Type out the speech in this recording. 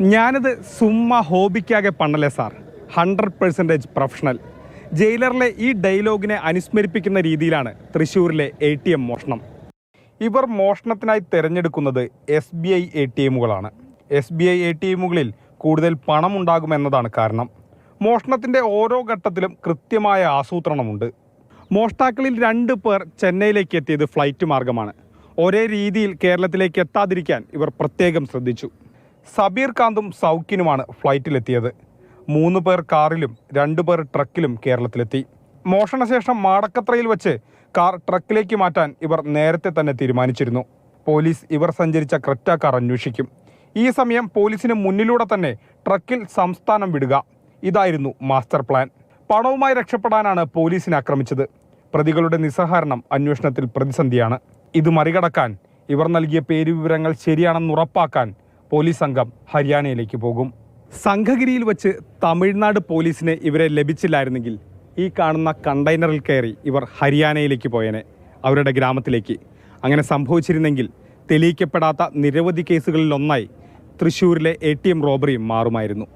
ഞാനിത് സുമ്മ ഹോബിക്കാകെ പണ്ണല്ലേ സാർ. ഹൺഡ്രഡ് പെർസെന്റേജ് പ്രൊഫഷണൽ ജയിലറിലെ ഈ ഡയലോഗിനെ അനുസ്മരിപ്പിക്കുന്ന രീതിയിലാണ് തൃശ്ശൂരിലെ എ ടി എം മോഷണം. ഇവർ മോഷണത്തിനായി തിരഞ്ഞെടുക്കുന്നത് S B I A T എമ്മുകളാണ് S B I A T എമ്മുകളിൽ കൂടുതൽ പണം ഉണ്ടാകുമെന്നതാണ് കാരണം. മോഷണത്തിന്റെ ഓരോ ഘട്ടത്തിലും കൃത്യമായ ആസൂത്രണമുണ്ട്. മോഷ്ടാക്കളിൽ രണ്ട് പേർ ചെന്നൈയിലേക്ക് എത്തിയത് ഫ്ലൈറ്റ് മാർഗമാണ്. ഒരേ രീതിയിൽ കേരളത്തിലേക്ക് എത്താതിരിക്കാൻ ഇവർ പ്രത്യേകം ശ്രദ്ധിച്ചു. സബീർ കാന്തും സൗക്കിനുമാണ് ഫ്ലൈറ്റിലെത്തിയത്. മൂന്ന് പേർ കാറിലും രണ്ടു പേർ ട്രക്കിലും കേരളത്തിലെത്തി. മോഷണശേഷം മാടക്കത്രയിൽ വെച്ച് കാർ ട്രക്കിലേക്ക് മാറ്റാൻ ഇവർ നേരത്തെ തന്നെ തീരുമാനിച്ചിരുന്നു. പോലീസ് ഇവർ സഞ്ചരിച്ച ക്രെറ്റ കാർ അന്വേഷിക്കും. ഈ സമയം പോലീസിന് മുന്നിലൂടെ തന്നെ ട്രക്കിൽ സംസ്ഥാനം വിടുക. ഇതായിരുന്നു മാസ്റ്റർ പ്ലാൻ. പണവുമായി രക്ഷപ്പെടാനാണ് പോലീസിനെ ആക്രമിച്ചത്. പ്രതികളുടെ നിസ്സഹകരണം അന്വേഷണത്തിൽ പ്രതിസന്ധിയാണ്. ഇത് മറികടക്കാൻ ഇവർ നൽകിയ പേരുവിവരങ്ങൾ ശരിയാണെന്ന് ഉറപ്പാക്കാൻ പോലീസ് സംഘം ഹരിയാനയിലേക്ക് പോകും. സംഘഗിരിയിൽ വച്ച് തമിഴ്നാട് പോലീസിന് ഇവരെ ലഭിച്ചില്ലായിരുന്നെങ്കിൽ ഈ കാണുന്ന കണ്ടെയ്നറിൽ കയറി ഇവർ ഹരിയാനയിലേക്ക് പോയേനെ അവരുടെ ഗ്രാമത്തിലേക്ക്. അങ്ങനെ സംഭവിച്ചിരുന്നെങ്കിൽ തെളിയിക്കപ്പെടാത്ത നിരവധി കേസുകളിലൊന്നായി തൃശ്ശൂരിലെ എ ടി എം റോബറിയും മാറുമായിരുന്നു.